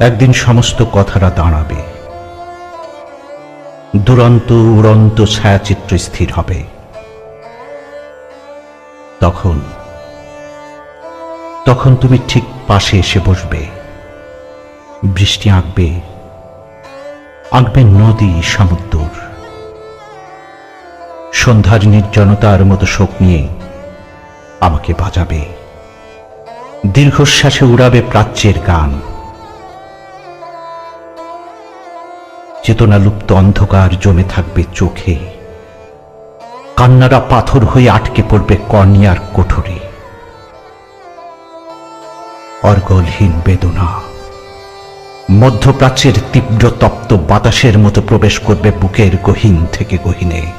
একদিন সমস্ত কথাটা দাঁড়াবে। দুরন্ত, উড়ন্ত ছায়াচিত্র স্থির হবে। তখন তখন তুমি ঠিক পাশে এসে বসবে। বৃষ্টি আঁকবে। আঁকবে নদী, সমুদ্র। সন্ধ্যার নির্জনতার মতো শোক নিয়ে আমাকে বাজাবে। দীর্ঘশ্বাসে উড়াবে প্রাচ্যের গান। চেতনালুপ্ত অন্ধকার জমে থাকবে চোখে। কান্নারা পাথর হয়ে আটকে পড়বে কর্নিয়ার কোঠরে। অর্গলহীন বেদনা। মধ্যপ্রাচ্যের তীব্র তপ্ত বাতাসের মতো প্রবেশ করবে বুকের গহীন থেকে গহীনে।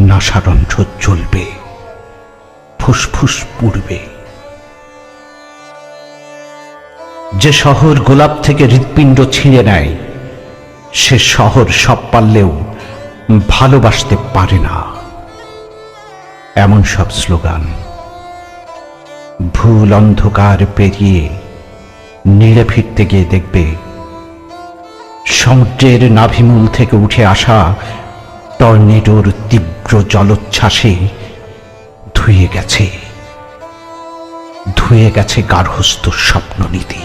নাসারন্ধ্র জ্বলবে। ফুসফুস পুড়বে। যে শহর গোলাপ থেকে হৃৎপিণ্ড ছিঁড়ে নেয় সে শহর সব পারলেও ভালোবাসতে পারে না। এমন সব স্লোগান। ভুল অন্ধকার পেরিয়ে নীড়ে ফিরতে গিয়ে দেখবে, সমুদ্রের নাভিমূল থেকে উঠে আসা টর্নেডোর তীব্র জলোচ্ছ্বাসে ধুয়ে গেছে। ধুয়ে গেছে গার্হস্থ স্বপ্ননীতি।